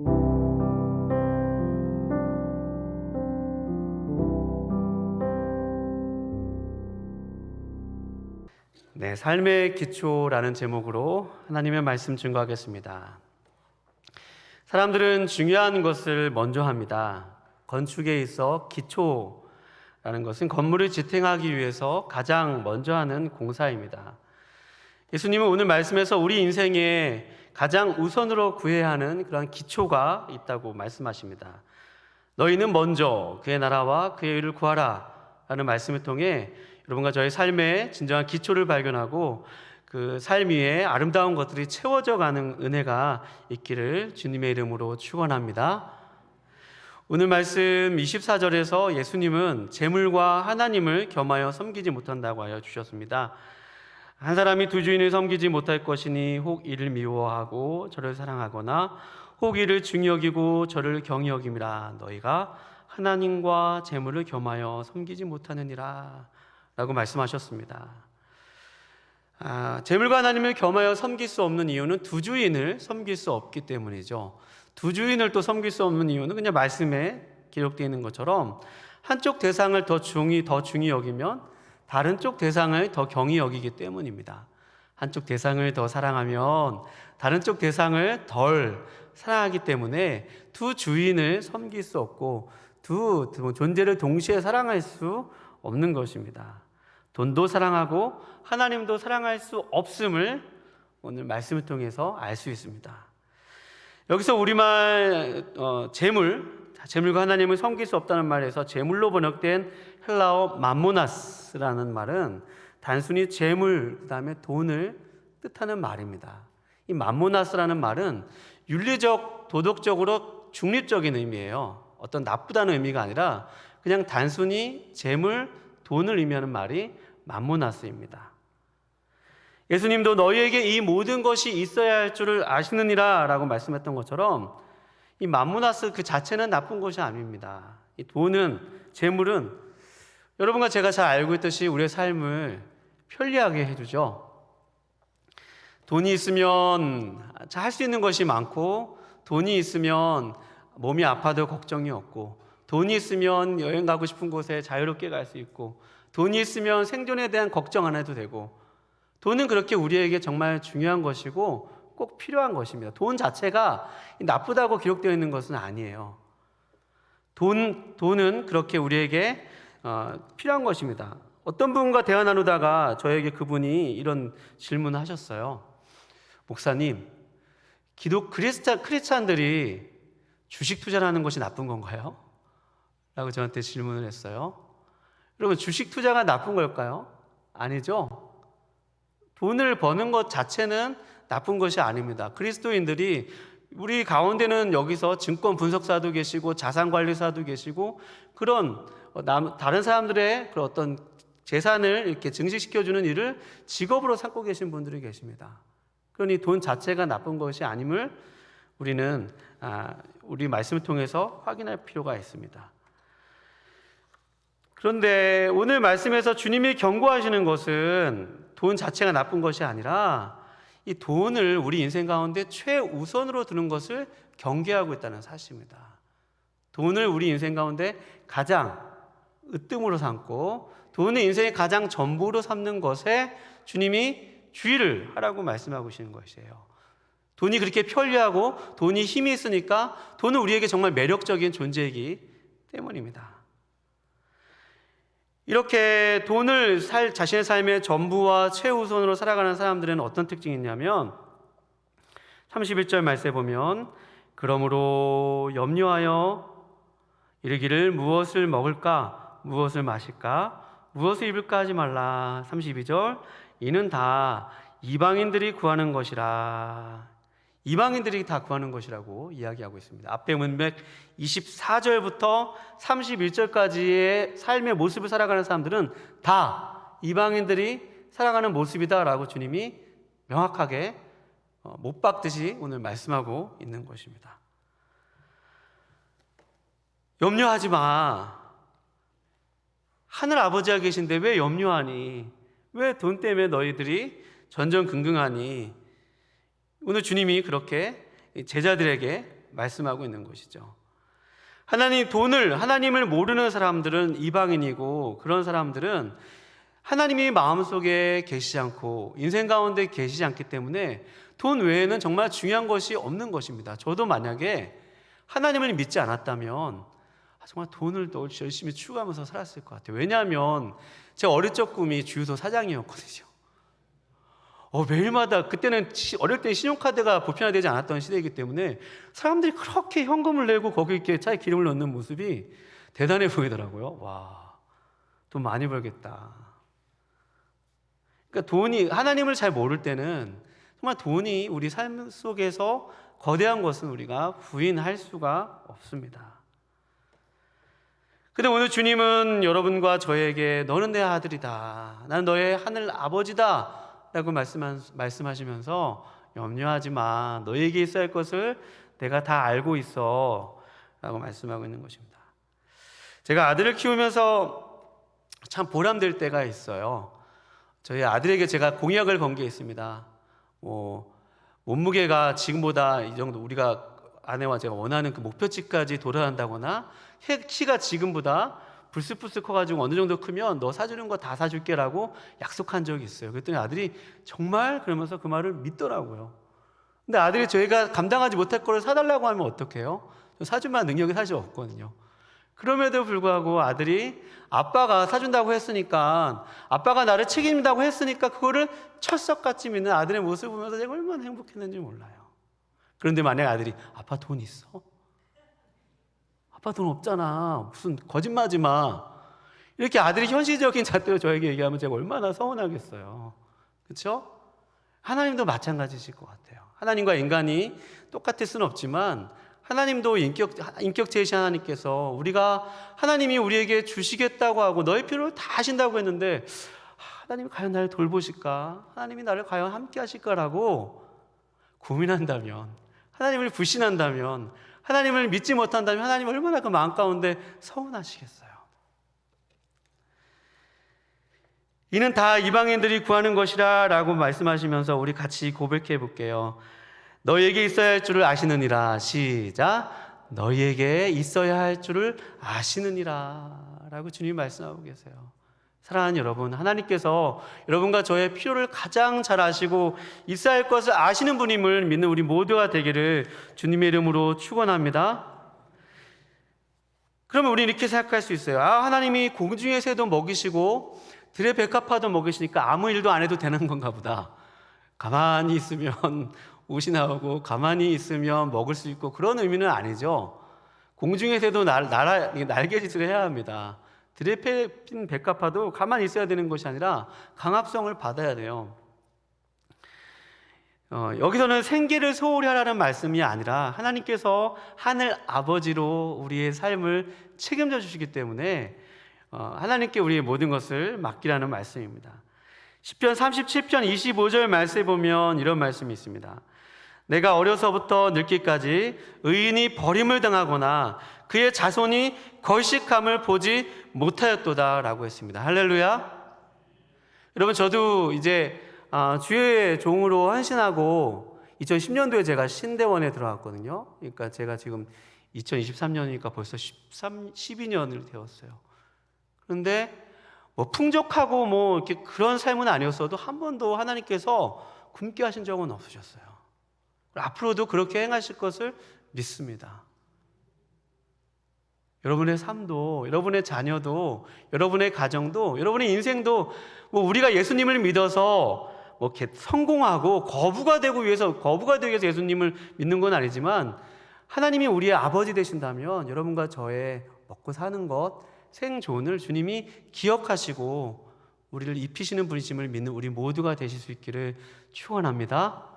네, 삶의 기초라는 제목으로 하나님의 말씀 증거하겠습니다. 사람들은 중요한 것을 먼저 합니다. 건축에 있어 기초라는 것은 건물을 지탱하기 위해서 가장 먼저 하는 공사입니다. 예수님은 오늘 말씀에서 우리 인생에 가장 우선으로 구해야 하는 그런 기초가 있다고 말씀하십니다. 너희는 먼저 그의 나라와 그의 의를 구하라 라는 말씀을 통해 여러분과 저의 삶의 진정한 기초를 발견하고 그 삶 위에 아름다운 것들이 채워져 가는 은혜가 있기를 주님의 이름으로 축원합니다. 오늘 말씀 24절에서 예수님은 재물과 하나님을 겸하여 섬기지 못한다고 하여 주셨습니다. 한 사람이 두 주인을 섬기지 못할 것이니 혹 이를 미워하고 저를 사랑하거나 혹 이를 중히 여기고 저를 경히 여김이라 너희가 하나님과 재물을 겸하여 섬기지 못하느니라 라고 말씀하셨습니다. 아, 재물과 하나님을 겸하여 섬길 수 없는 이유는 두 주인을 섬길 수 없기 때문이죠. 두 주인을 또 섬길 수 없는 이유는 그냥 말씀에 기록되어 있는 것처럼 한쪽 대상을 더 중히 더 중히 여기면 다른 쪽 대상을 더 경히 여기기 때문입니다. 한쪽 대상을 더 사랑하면 다른 쪽 대상을 덜 사랑하기 때문에 두 주인을 섬길 수 없고 두 존재를 동시에 사랑할 수 없는 것입니다. 돈도 사랑하고 하나님도 사랑할 수 없음을 오늘 말씀을 통해서 알 수 있습니다. 여기서 우리말 어, 재물, 재물과 하나님을 섬길 수 없다는 말에서 재물로 번역된 헬라어 맘모나스라는 말은 단순히 재물 그다음에 돈을 뜻하는 말입니다. 이 맘모나스라는 말은 윤리적, 도덕적으로 중립적인 의미예요. 어떤 나쁘다는 의미가 아니라 그냥 단순히 재물, 돈을 의미하는 말이 맘모나스입니다. 예수님도 너희에게 이 모든 것이 있어야 할 줄을 아시느니라 라고 말씀했던 것처럼 이 맘모나스 그 자체는 나쁜 것이 아닙니다. 이 돈은, 재물은 여러분과 제가 잘 알고 있듯이 우리의 삶을 편리하게 해주죠. 돈이 있으면 할 수 있는 것이 많고, 돈이 있으면 몸이 아파도 걱정이 없고, 돈이 있으면 여행 가고 싶은 곳에 자유롭게 갈 수 있고, 돈이 있으면 생존에 대한 걱정 안 해도 되고, 돈은 그렇게 우리에게 정말 중요한 것이고 꼭 필요한 것입니다. 돈 자체가 나쁘다고 기록되어 있는 것은 아니에요. 돈, 돈은 그렇게 우리에게 어, 필요한 것입니다. 어떤 분과 대화 나누다가 저에게 그분이 이런 질문을 하셨어요. 목사님, 기독 크리스찬, 크리스찬들이 주식 투자를 하는 것이 나쁜 건가요? 라고 저한테 질문을 했어요. 여러분, 주식 투자가 나쁜 걸까요? 아니죠. 돈을 버는 것 자체는 나쁜 것이 아닙니다. 그리스도인들이 우리 가운데는 여기서 증권 분석사도 계시고 자산 관리사도 계시고 그런 다른 사람들의 그런 어떤 재산을 이렇게 증식시켜 주는 일을 직업으로 삼고 계신 분들이 계십니다. 그러니 돈 자체가 나쁜 것이 아님을 우리는 아, 우리 말씀을 통해서 확인할 필요가 있습니다. 그런데 오늘 말씀에서 주님이 경고하시는 것은 돈 자체가 나쁜 것이 아니라 이 돈을 우리 인생 가운데 최우선으로 두는 것을 경계하고 있다는 사실입니다. 돈을 우리 인생 가운데 가장 으뜸으로 삼고 돈을 인생의 가장 전부로 삼는 것에 주님이 주의를 하라고 말씀하고 계시는 것이에요. 돈이 그렇게 편리하고 돈이 힘이 있으니까 돈은 우리에게 정말 매력적인 존재이기 때문입니다. 이렇게 돈을 살, 자신의 삶의 전부와 최우선으로 살아가는 사람들은 어떤 특징이 있냐면 31절 말씀에 보면 그러므로 염려하여 이르기를 무엇을 먹을까? 무엇을 마실까? 무엇을 입을까 하지 말라. 32절 이는 다 이방인들이 구하는 것이라 이방인들이 다 구하는 것이라고 이야기하고 있습니다. 앞에 문맥 24절부터 31절까지의 삶의 모습을 살아가는 사람들은 다 이방인들이 살아가는 모습이다라고 주님이 명확하게 어, 못 박듯이 오늘 말씀하고 있는 것입니다. 염려하지 마. 하늘 아버지가 계신데 왜 염려하니? 왜 돈 때문에 너희들이 전전긍긍하니? 오늘 주님이 그렇게 제자들에게 말씀하고 있는 것이죠. 하나님 돈을 하나님을 모르는 사람들은 이방인이고 그런 사람들은 하나님이 마음속에 계시지 않고 인생 가운데 계시지 않기 때문에 돈 외에는 정말 중요한 것이 없는 것입니다. 저도 만약에 하나님을 믿지 않았다면 아, 정말 돈을 더 열심히 추구하면서 살았을 것 같아요. 왜냐하면 제 어릴 적 꿈이 주유소 사장이었거든요. 어, 매일마다 그때는 시- 어릴 때 신용카드가 보편화되지 않았던 시대이기 때문에 사람들이 그렇게 현금을 내고 거기 이렇게 차에 기름을 넣는 모습이 대단해 보이더라고요. 와, 돈 많이 벌겠다. 그러니까 돈이 하나님을 잘 모를 때는 정말 돈이 우리 삶 속에서 거대한 것은 우리가 부인할 수가 없습니다. 근데 오늘 주님은 여러분과 저에게 너는 내 아들이다. 나는 너의 하늘 아버지다. 라고 말씀하시면서 염려하지 마. 너에게 있어야 할 것을 내가 다 알고 있어. 라고 말씀하고 있는 것입니다. 제가 아들을 키우면서 참 보람될 때가 있어요. 저희 아들에게 제가 공약을 건 게 있습니다. 뭐 몸무게가 지금보다 이 정도 우리가 아내와 제가 원하는 그 목표치까지 키- 키가 지금보다 불쑥불쑥 커가지고 어느 정도 크면 너 사주는 거 다 사줄게라고 약속한 적이 있어요. 그랬더니 아들이 정말 그러면서 그 말을 믿더라고요. 근데 아들이 저희가 감당하지 못할 거를 사달라고 하면 어떡해요? 저 사줄 만한 능력이 사실 없거든요. 그럼에도 불구하고 아들이 아빠가 사준다고 했으니까 아빠가 나를 책임진다고 했으니까 그거를 철석같이 믿는 아들의 모습을 보면서 제가 얼마나 행복했는지 몰라요. 그런데 만약에 아들이 아빠 돈 있어? 아빠 돈 없잖아. 무슨 거짓말하지 마. 이렇게 아들이 현실적인 잣대로 저에게 얘기하면 제가 얼마나 서운하겠어요. 그렇죠? 하나님도 마찬가지실 것 같아요. 하나님과 인간이 똑같을 수는 없지만 하나님도 인격 인격체이신 하나님께서 우리가 하나님이 우리에게 주시겠다고 하고 너의 필요를 다 하신다고 했는데 하나님이 과연 나를 돌보실까? 하나님이 나를 과연 함께 하실까라고 고민한다면 하나님을 불신한다면 하나님을 믿지 못한다면 하나님 얼마나 그 마음 가운데 서운하시겠어요. 이는 다 이방인들이 구하는 것이라 라고 말씀하시면서 우리 같이 고백해 볼게요. 너에게 있어야 할 줄을 아시느니라. 시작. 너희에게 있어야 할 줄을 아시느니라 라고 주님이 말씀하고 계세요. 사랑하는 여러분, 하나님께서 여러분과 저의 필요를 가장 잘 아시고 있어야 할 것을 아시는 분임을 믿는 우리 모두가 되기를 주님의 이름으로 축원합니다. 그러면 우리 이렇게 생각할 수 있어요. 아, 하나님이 공중의 새도 먹이시고 들의 백합화도 먹이시니까 아무 일도 안 해도 되는 건가 보다. 가만히 있으면 옷이 나오고 가만히 있으면 먹을 수 있고 그런 의미는 아니죠. 공중의 새도 날, 날아, 날개짓을 해야 합니다. 들에 핀 백합화도 가만히 있어야 되는 것이 아니라 강압성을 받아야 돼요. 어, 여기서는 생계를 소홀히 하라는 말씀이 아니라 하나님께서 하늘 아버지로 우리의 삶을 책임져 주시기 때문에 어, 하나님께 우리의 모든 것을 맡기라는 말씀입니다. 10편 37편 25절 말씀에 보면 이런 말씀이 있습니다. 내가 어려서부터 늙기까지 의인이 버림을 당하거나 그의 자손이 걸식함을 보지 못하였도다라고 했습니다. 할렐루야. 여러분 저도 이제 아, 주의 종으로 헌신하고 2010년도에 제가 신대원에 들어갔거든요. 그러니까 제가 지금 2023년이니까 벌써 13, 12년을 되었어요. 그런데 뭐 풍족하고 뭐 이렇게 그런 삶은 아니었어도 한 번도 하나님께서 굶게 하신 적은 없으셨어요. 앞으로도 그렇게 행하실 것을 믿습니다. 여러분의 삶도, 여러분의 자녀도, 여러분의 가정도, 여러분의 인생도 뭐 우리가 예수님을 믿어서 뭐 성공하고 거부가 되고 위해서 거부가 되기 위해서 예수님을 믿는 건 아니지만 하나님이 우리의 아버지 되신다면 여러분과 저의 먹고 사는 것 생존을 주님이 기억하시고 우리를 입히시는 분이심을 믿는 우리 모두가 되실 수 있기를 축원합니다.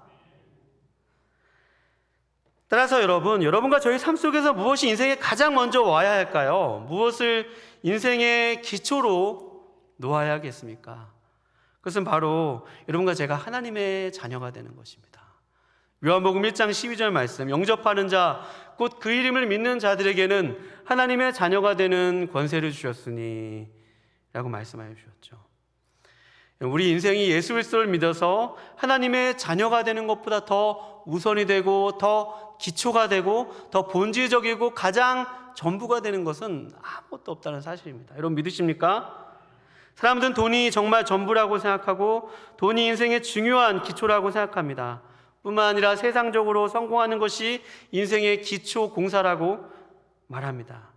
따라서 여러분, 여러분과 저희 삶 속에서 무엇이 인생에 가장 먼저 와야 할까요? 무엇을 인생의 기초로 놓아야 하겠습니까? 그것은 바로 여러분과 제가 하나님의 자녀가 되는 것입니다. 요한복음 1장 12절 말씀, 영접하는 자, 곧 그 이름을 믿는 자들에게는 하나님의 자녀가 되는 권세를 주셨으니 라고 말씀하여 주셨죠. 우리 인생이 예수 그리스도를 믿어서 하나님의 자녀가 되는 것보다 더 우선이 되고 더 기초가 되고 더 본질적이고 가장 전부가 되는 것은 아무것도 없다는 사실입니다. 여러분 믿으십니까? 사람들은 돈이 정말 전부라고 생각하고 돈이 인생의 중요한 기초라고 생각합니다. 뿐만 아니라 세상적으로 성공하는 것이 인생의 기초 공사라고 말합니다.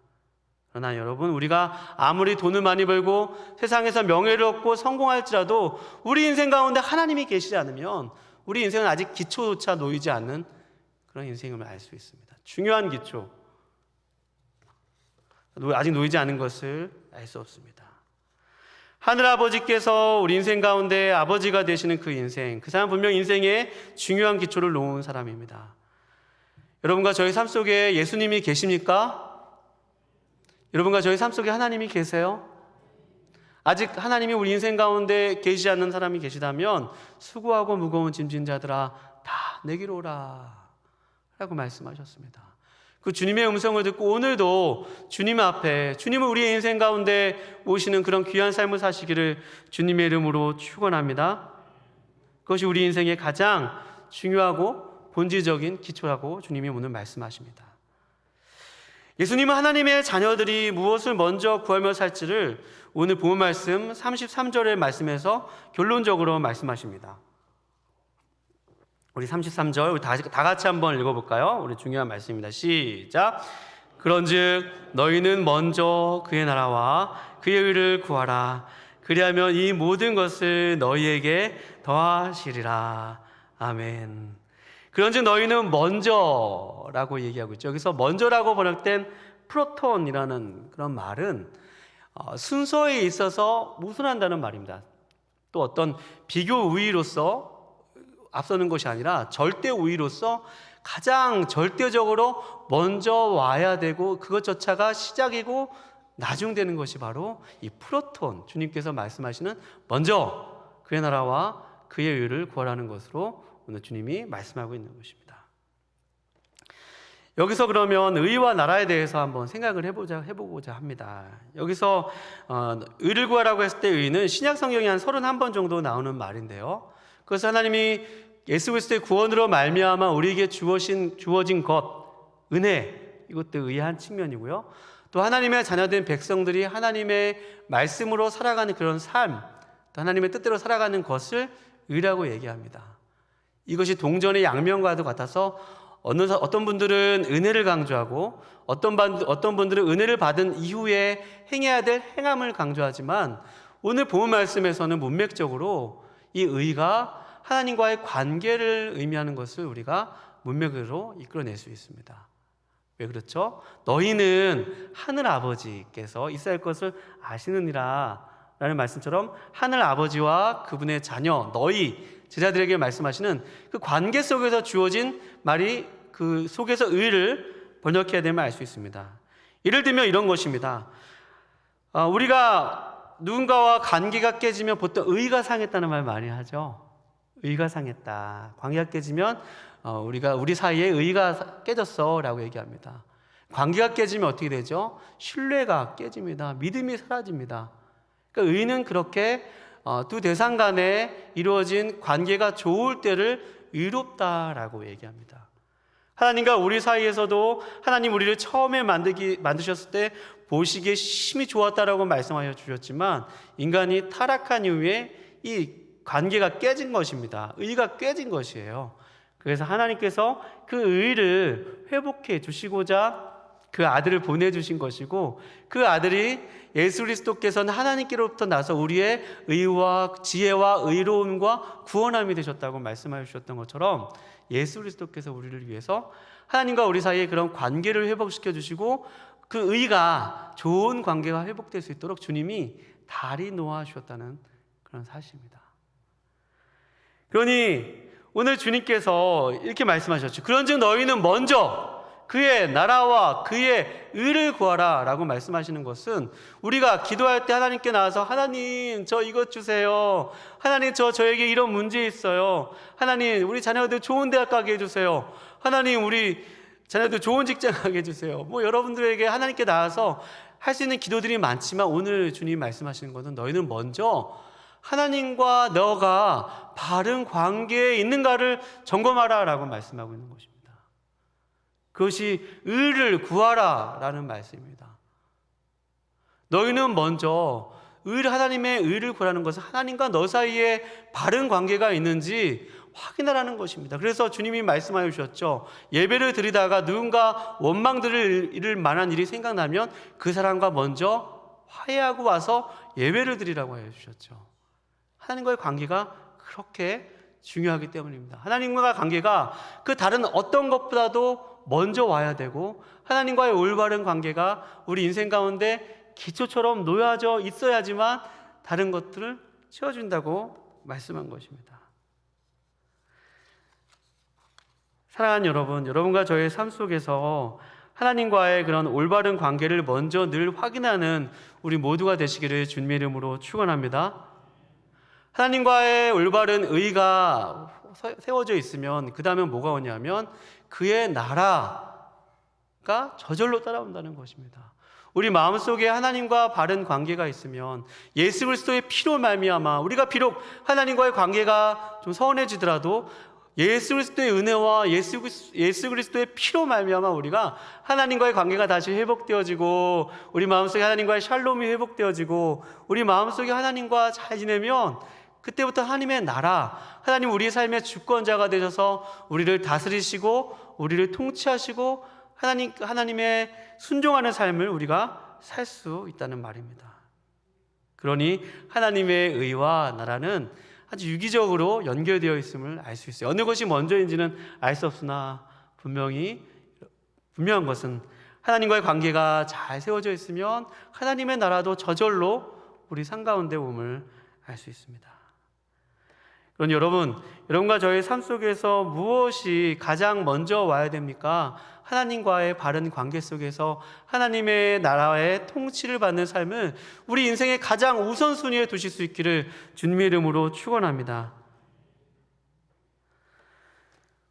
그러나 여러분, 우리가 아무리 돈을 많이 벌고 세상에서 명예를 얻고 성공할지라도 우리 인생 가운데 하나님이 계시지 않으면 우리 인생은 아직 기초조차 놓이지 않는 그런 인생임을 알 수 있습니다. 중요한 기초. 아직 놓이지 않은 것을 알 수 없습니다. 하늘 아버지께서 우리 인생 가운데 아버지가 되시는 그 인생, 그 사람 분명 인생의 중요한 기초를 놓은 사람입니다. 여러분과 저희 삶 속에 예수님이 계십니까? 여러분과 저희 삶 속에 하나님이 계세요? 아직 하나님이 우리 인생 가운데 계시지 않는 사람이 계시다면 수고하고 무거운 짐진 자들아 다 내기로 오라 라고 말씀하셨습니다. 그 주님의 음성을 듣고 오늘도 주님 앞에 주님을 우리의 인생 가운데 모시는 그런 귀한 삶을 사시기를 주님의 이름으로 축원합니다. 그것이 우리 인생의 가장 중요하고 본질적인 기초라고 주님이 오늘 말씀하십니다. 예수님은 하나님의 자녀들이 무엇을 먼저 구하며 살지를 오늘 본 말씀 33절의 말씀에서 결론적으로 말씀하십니다. 우리 33절 우리 다, 다 같이 한번 읽어볼까요? 우리 중요한 말씀입니다. 시작. 그런즉 너희는 먼저 그의 나라와 그의 의를 구하라. 그리하면 이 모든 것을 너희에게 더하시리라. 아멘. 그런즉 너희는 먼저라고 얘기하고 있죠. 여기서 먼저라고 번역된 프로톤이라는 그런 말은 어, 순서에 있어서 우선한다는 말입니다. 또 어떤 비교 우위로서 앞서는 것이 아니라 절대 우위로서 가장 절대적으로 먼저 와야 되고 그것조차가 시작이고 나중되는 것이 바로 이 프로톤 주님께서 말씀하시는 먼저 그의 나라와 그의 의를 구하라는 것으로 오늘 주님이 말씀하고 있는 것입니다. 여기서 그러면 의와 나라에 대해서 한번 생각을 해보자 해보고자 합니다. 여기서 어, 의를 구하라고 했을 때 의는 신약 성경이 한 31번 정도 나오는 말인데요. 그래서 하나님이 예수 그리스도의 구원으로 말미암아 우리에게 주어진 주어진 것 은혜 이것도 의의 한 측면이고요. 또 하나님의 자녀된 백성들이 하나님의 말씀으로 살아가는 그런 삶, 또 하나님의 뜻대로 살아가는 것을 의라고 얘기합니다. 이것이 동전의 양면과도 같아서 어느 어떤 분들은 은혜를 강조하고 어떤 반, 어떤 분들은 은혜를 받은 이후에 행해야 될 행함을 강조하지만 오늘 본 말씀에서는 문맥적으로 이 의가 하나님과의 관계를 의미하는 것을 우리가 문맥으로 이끌어낼 수 있습니다. 왜 그렇죠? 너희는 하늘 아버지께서 있어야 할 것을 아시느니라 라는 말씀처럼 하늘 아버지와 그분의 자녀 너희 제자들에게 말씀하시는 그 관계 속에서 주어진 말이 그 속에서 의를 번역해야 되면 알 수 있습니다. 예를 들면 이런 것입니다. 어, 우리가 누군가와 관계가 깨지면 보통 의가 상했다는 말 많이 하죠. 의가 상했다. 관계가 깨지면 어, 우리가 우리 사이에 의가 깨졌어라고 얘기합니다. 관계가 깨지면 어떻게 되죠? 신뢰가 깨집니다. 믿음이 사라집니다. 그러니까 의는 그렇게 어, 두 대상 간에 이루어진 관계가 좋을 때를 의롭다라고 얘기합니다. 하나님과 우리 사이에서도 하나님 우리를 처음에 만들기 만드셨을 때 보시기에 심히 좋았다라고 말씀하여 주셨지만 인간이 타락한 이후에 이 관계가 깨진 것입니다. 의가 깨진 것이에요. 그래서 하나님께서 그 의를 회복해 주시고자 그 아들을 보내주신 것이고 그 아들이 예수 그리스도께서는 하나님께로부터 나서 우리의 의와 지혜와 의로움과 구원함이 되셨다고 말씀하여 주셨던 것처럼 예수 그리스도께서 우리를 위해서 하나님과 우리 사이에 그런 관계를 회복시켜 주시고 그 의가 좋은 관계가 회복될 수 있도록 주님이 다리 놓아 주셨다는 그런 사실입니다. 그러니 오늘 주님께서 이렇게 말씀하셨죠. 그런즉 너희는 먼저 그의 나라와 그의 의를 구하라 라고 말씀하시는 것은 우리가 기도할 때 하나님께 나와서 하나님 저 이것 주세요. 하나님 저 저에게 이런 문제 있어요. 하나님 우리 자녀들 좋은 대학 가게 해주세요. 하나님 우리 자녀들 좋은 직장 가게 해주세요. 뭐 여러분들에게 하나님께 나와서 할 수 있는 기도들이 많지만 오늘 주님 말씀하시는 것은 너희는 먼저 하나님과 너가 바른 관계에 있는가를 점검하라 라고 말씀하고 있는 것입니다. 그것이 의를 구하라 라는 말씀입니다. 너희는 먼저 의 하나님의 의를 구하는 것은 하나님과 너 사이에 바른 관계가 있는지 확인하라는 것입니다. 그래서 주님이 말씀하여 주셨죠. 예배를 드리다가 누군가 원망 들을 잃을 만한 일이 생각나면 그 사람과 먼저 화해하고 와서 예배를 드리라고 해 주셨죠. 하나님과의 관계가 그렇게 중요하기 때문입니다. 하나님과 관계가 그 다른 어떤 것보다도 먼저 와야 되고 하나님과의 올바른 관계가 우리 인생 가운데 기초처럼 놓여져 있어야지만 다른 것들을 채워준다고 말씀한 것입니다. 사랑하는 여러분, 여러분과 저의 삶 속에서 하나님과의 그런 올바른 관계를 먼저 늘 확인하는 우리 모두가 되시기를 주님의 이름으로 축원합니다. 하나님과의 올바른 의가 세워져 있으면 그 다음에 뭐가 오냐면 그의 나라가 저절로 따라온다는 것입니다. 우리 마음속에 하나님과 바른 관계가 있으면 예수 그리스도의 피로 말미암아 우리가 비록 하나님과의 관계가 좀 서운해지더라도 예수 그리스도의 은혜와 예수, 예수 그리스도의 피로 말미암아 우리가 하나님과의 관계가 다시 회복되어지고 우리 마음속에 하나님과의 샬롬이 회복되어지고 우리 마음속에 하나님과 잘 지내면 그때부터 하나님의 나라, 하나님 우리의 삶의 주권자가 되셔서 우리를 다스리시고 우리를 통치하시고 하나님 하나님의 순종하는 삶을 우리가 살 수 있다는 말입니다. 그러니 하나님의 의와 나라는 아주 유기적으로 연결되어 있음을 알 수 있어요. 어느 것이 먼저인지는 알 수 없으나 분명히 분명한 것은 하나님과의 관계가 잘 세워져 있으면 하나님의 나라도 저절로 우리 상 가운데 옴을 알 수 있습니다. 그럼 여러분, 여러분과 저의 삶 속에서 무엇이 가장 먼저 와야 됩니까? 하나님과의 바른 관계 속에서 하나님의 나라의 통치를 받는 삶을 우리 인생의 가장 우선순위에 두실 수 있기를 주님의 이름으로 축원합니다.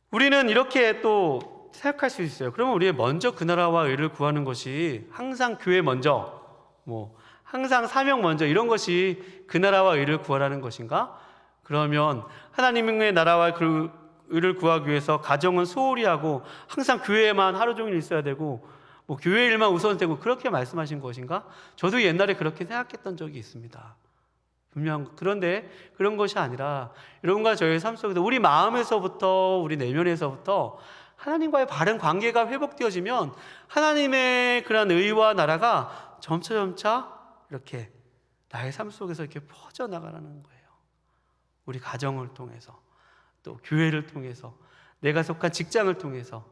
우리는 이렇게 또 생각할 수 있어요. 그러면 우리의 먼저 그 나라와 의를 구하는 것이 항상 교회 먼저, 뭐 항상 사명 먼저 이런 것이 그 나라와 의를 구하라는 것인가? 그러면 하나님의 나라와 그 의를 구하기 위해서 가정은 소홀히 하고 항상 교회에만 하루 종일 있어야 되고 뭐 교회 일만 우선 되고 그렇게 말씀하신 것인가? 저도 옛날에 그렇게 생각했던 적이 있습니다. 분명 그런데 그런 것이 아니라 여러분과 저의 삶 속에서 우리 마음에서부터 우리 내면에서부터 하나님과의 바른 관계가 회복되어지면 하나님의 그런 의와 나라가 점차 점차 이렇게 나의 삶 속에서 이렇게 퍼져 나가라는 거예요. 우리 가정을 통해서 또 교회를 통해서 내가 속한 직장을 통해서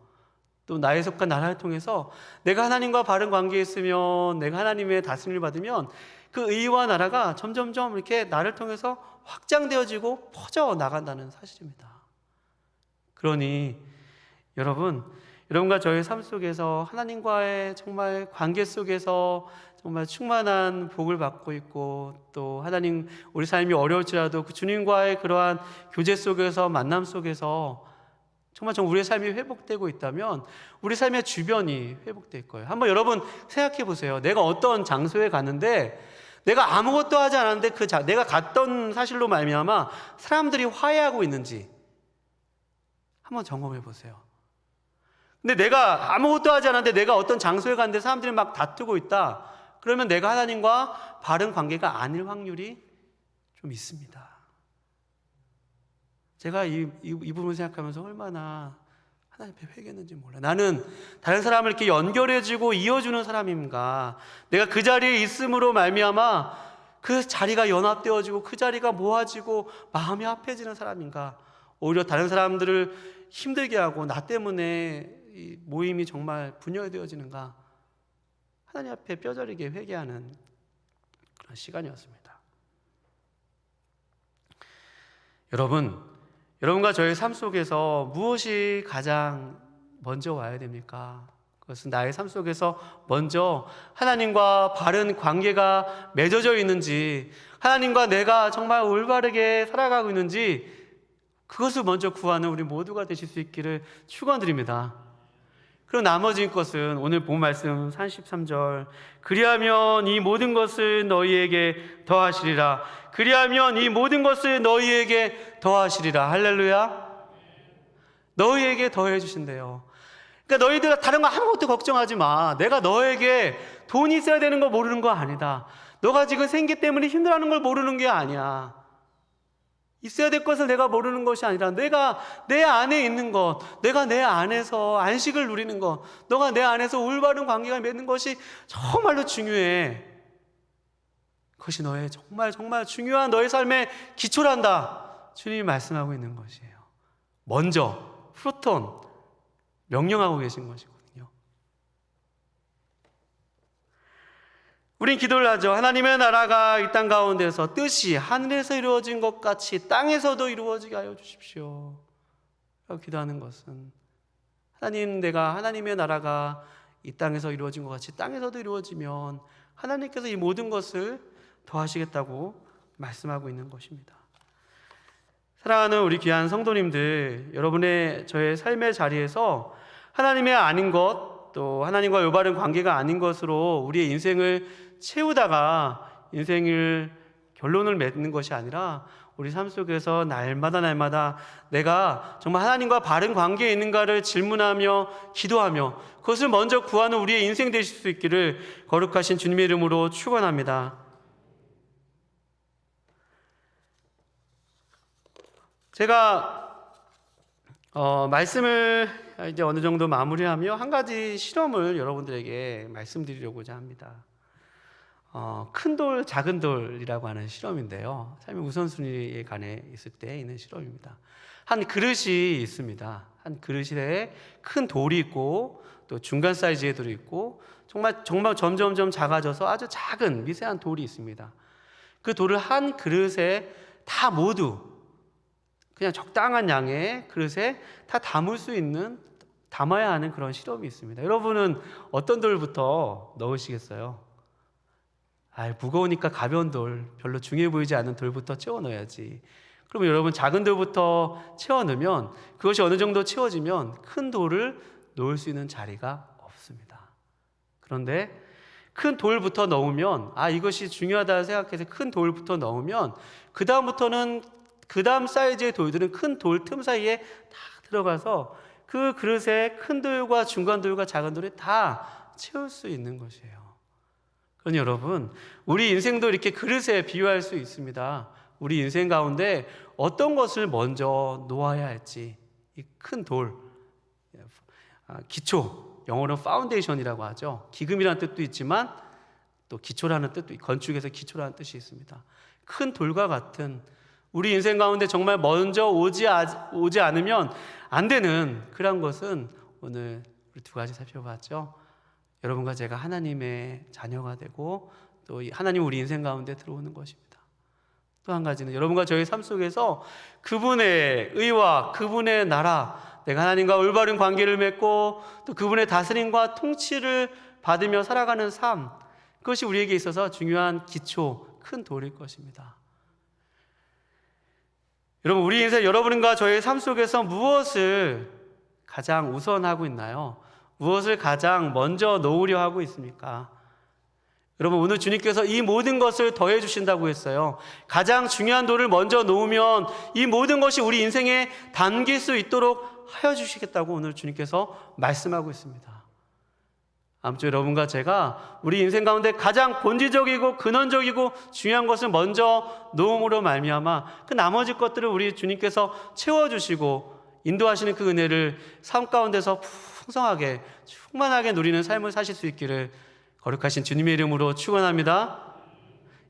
또 나의 속한 나라를 통해서 내가 하나님과 바른 관계에 있으면 내가 하나님의 다스림을 받으면 그 의와 나라가 점점점 이렇게 나를 통해서 확장되어지고 퍼져 나간다는 사실입니다. 그러니 여러분, 여러분과 저의 삶 속에서 하나님과의 정말 관계 속에서 정말 충만한 복을 받고 있고 또 하나님 우리 삶이 어려울지라도 그 주님과의 그러한 교제 속에서 만남 속에서 정말 정 우리의 삶이 회복되고 있다면 우리 삶의 주변이 회복될 거예요. 한번 여러분 생각해 보세요. 내가 어떤 장소에 갔는데 내가 아무것도 하지 않았는데 그 자, 내가 갔던 사실로 말미암아 사람들이 화해하고 있는지 한번 점검해 보세요. 근데 내가 아무것도 하지 않았는데 내가 어떤 장소에 갔는데 사람들이 막 다투고 있다. 그러면 내가 하나님과 바른 관계가 아닐 확률이 좀 있습니다. 제가 이, 이, 이 부분 생각하면서 얼마나 하나님 앞에 회개했는지 몰라. 나는 다른 사람을 이렇게 연결해주고 이어주는 사람인가? 내가 그 자리에 있음으로 말미암아 그 자리가 연합되어지고 그 자리가 모아지고 마음이 합해지는 사람인가? 오히려 다른 사람들을 힘들게 하고 나 때문에 이 모임이 정말 분열되어지는가? 하나님 앞에 뼈저리게 회개하는 그런 시간이었습니다. 여러분, 여러분과 저의 삶 속에서 무엇이 가장 먼저 와야 됩니까? 그것은 나의 삶 속에서 먼저 하나님과 바른 관계가 맺어져 있는지, 하나님과 내가 정말 올바르게 살아가고 있는지, 그것을 먼저 구하는 우리 모두가 되실 수 있기를 축원드립니다. 그리고 나머지 것은 오늘 본 말씀 33절. 그리하면 이 모든 것을 너희에게 더하시리라. 그리하면 이 모든 것을 너희에게 더하시리라. 할렐루야. 너희에게 더해 주신대요. 그러니까 너희들 다른 거 아무것도 걱정하지 마. 내가 너에게 돈이 있어야 되는 거 모르는 거 아니다. 너가 지금 생기 때문에 힘들어하는 걸 모르는 게 아니야 있어야 될 것을 내가 모르는 것이 아니라 내가 내 안에 있는 것, 내가 내 안에서 안식을 누리는 것, 너가 내 안에서 올바른 관계가 맺는 것이 정말로 중요해. 그것이 너의 정말 정말 중요한 너의 삶의 기초란다. 주님이 말씀하고 있는 것이에요. 먼저 프로톤 명령하고 계신 것이거든요. 우린 기도를 하죠. 하나님의 나라가 이 땅 가운데서 뜻이 하늘에서 이루어진 것 같이 땅에서도 이루어지게 하여 주십시오. 라고 기도하는 것은 하나님 내가 하나님의 나라가 이 땅에서 이루어진 것 같이 땅에서도 이루어지면 하나님께서 이 모든 것을 더하시겠다고 말씀하고 있는 것입니다. 사랑하는 우리 귀한 성도님들, 여러분의 저의 삶의 자리에서 하나님의 아닌 것, 또 하나님과 올바른 관계가 아닌 것으로 우리의 인생을 채우다가 인생을 결론을 맺는 것이 아니라 우리 삶 속에서 날마다 날마다 내가 정말 하나님과 바른 관계에 있는가를 질문하며 기도하며 그것을 먼저 구하는 우리의 인생 되실 수 있기를 거룩하신 주님의 이름으로 축원합니다. 제가 어, 말씀을 이제 어느 정도 마무리하며 한 가지 실험을 여러분들에게 말씀드리려고자 합니다. 어, 큰 돌, 작은 돌이라고 하는 실험인데요. 삶의 우선순위에 관해 있을 때 있는 실험입니다. 한 그릇이 있습니다. 한 그릇에 큰 돌이 있고 또 중간 사이즈의 돌이 있고 정말 정말 점점점 작아져서 아주 작은 미세한 돌이 있습니다. 그 돌을 한 그릇에 다 모두 그냥 적당한 양의 그릇에 다 담을 수 있는 담아야 하는 그런 실험이 있습니다. 여러분은 어떤 돌부터 넣으시겠어요? 아, 무거우니까 가벼운 돌, 별로 중요해 보이지 않는 돌부터 채워 넣어야지. 그러면 여러분 작은 돌부터 채워 넣으면 그것이 어느 정도 채워지면 큰 돌을 놓을 수 있는 자리가 없습니다. 그런데 큰 돌부터 넣으면 아 이것이 중요하다 생각해서 큰 돌부터 넣으면 그 다음부터는 그 다음 사이즈의 돌들은 큰 돌 틈 사이에 다 들어가서 그 그릇에 큰 돌과 중간 돌과 작은 돌이 다 채울 수 있는 것이에요. 그러니 여러분, 우리 인생도 이렇게 그릇에 비유할 수 있습니다. 우리 인생 가운데 어떤 것을 먼저 놓아야 할지 이 큰 돌, 아, 기초, 영어로 파운데이션이라고 하죠. 기금이라는 뜻도 있지만 또 기초라는 뜻도 건축에서 기초라는 뜻이 있습니다. 큰 돌과 같은 우리 인생 가운데 정말 먼저 오지, 아, 오지 않으면 안 되는 그런 것은 오늘 우리 두 가지 살펴봤죠. 여러분과 제가 하나님의 자녀가 되고 또 하나님 우리 인생 가운데 들어오는 것입니다. 또 한 가지는 여러분과 저희 삶 속에서 그분의 의와 그분의 나라, 내가 하나님과 올바른 관계를 맺고 또 그분의 다스림과 통치를 받으며 살아가는 삶, 그것이 우리에게 있어서 중요한 기초, 큰 돌일 것입니다. 여러분, 우리 인생 여러분과 저의 삶 속에서 무엇을 가장 우선하고 있나요? 무엇을 가장 먼저 놓으려 하고 있습니까? 여러분, 오늘 주님께서 이 모든 것을 더해 주신다고 했어요. 가장 중요한 돌을 먼저 놓으면 이 모든 것이 우리 인생에 담길 수 있도록 하여 주시겠다고 오늘 주님께서 말씀하고 있습니다. 아무튼 여러분과 제가 우리 인생 가운데 가장 본질적이고 근원적이고 중요한 것을 먼저 놓음으로 말미암아 그 나머지 것들을 우리 주님께서 채워주시고 인도하시는 그 은혜를 삶 가운데서 풍성하게 충만하게 누리는 삶을 사실 수 있기를 거룩하신 주님의 이름으로 축원합니다.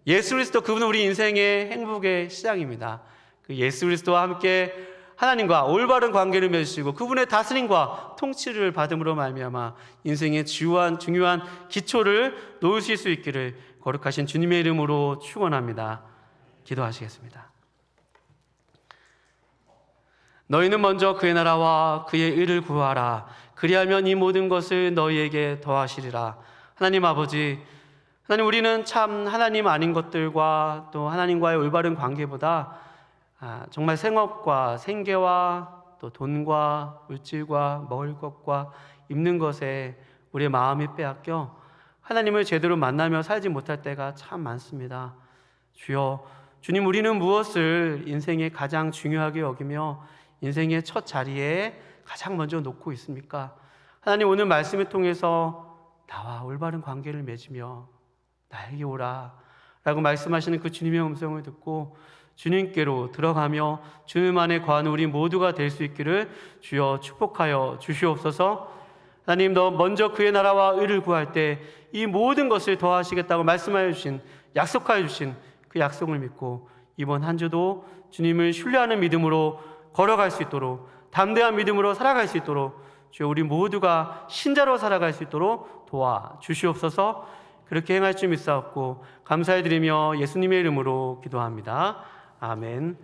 예수 그리스도 그분은 우리 인생의 행복의 시작입니다. 그 예수 그리스도와 함께 하나님과 올바른 관계를 맺으시고 그분의 다스림과 통치를 받음으로 말미암아 인생의 중요한 중요한 기초를 놓으실 수 있기를 거룩하신 주님의 이름으로 축원합니다. 기도하시겠습니다. 너희는 먼저 그의 나라와 그의 의를 구하라. 그리하면 이 모든 것을 너희에게 더하시리라. 하나님 아버지, 하나님 우리는 참 하나님 아닌 것들과 또 하나님과의 올바른 관계보다 아, 정말 생업과 생계와 또 돈과 물질과 먹을 것과 입는 것에 우리의 마음이 빼앗겨 하나님을 제대로 만나며 살지 못할 때가 참 많습니다. 주여, 주님 우리는 무엇을 인생의 가장 중요하게 여기며 인생의 첫 자리에 가장 먼저 놓고 있습니까? 하나님 오늘 말씀을 통해서 나와 올바른 관계를 맺으며 나에게 오라 라고 말씀하시는 그 주님의 음성을 듣고 주님께로 들어가며 주님 안에 거하는 우리 모두가 될 수 있기를 주여 축복하여 주시옵소서 하나님 너 먼저 그의 나라와 의를 구할 때 이 모든 것을 더하시겠다고 말씀하여 주신 약속하여 주신 그 약속을 믿고 이번 한 주도 주님을 신뢰하는 믿음으로 걸어갈 수 있도록 담대한 믿음으로 살아갈 수 있도록 주여 우리 모두가 신자로 살아갈 수 있도록 도와 주시옵소서 그렇게 행할 줄 믿사옵고 감사해 드리며 예수님의 이름으로 기도합니다. 아멘.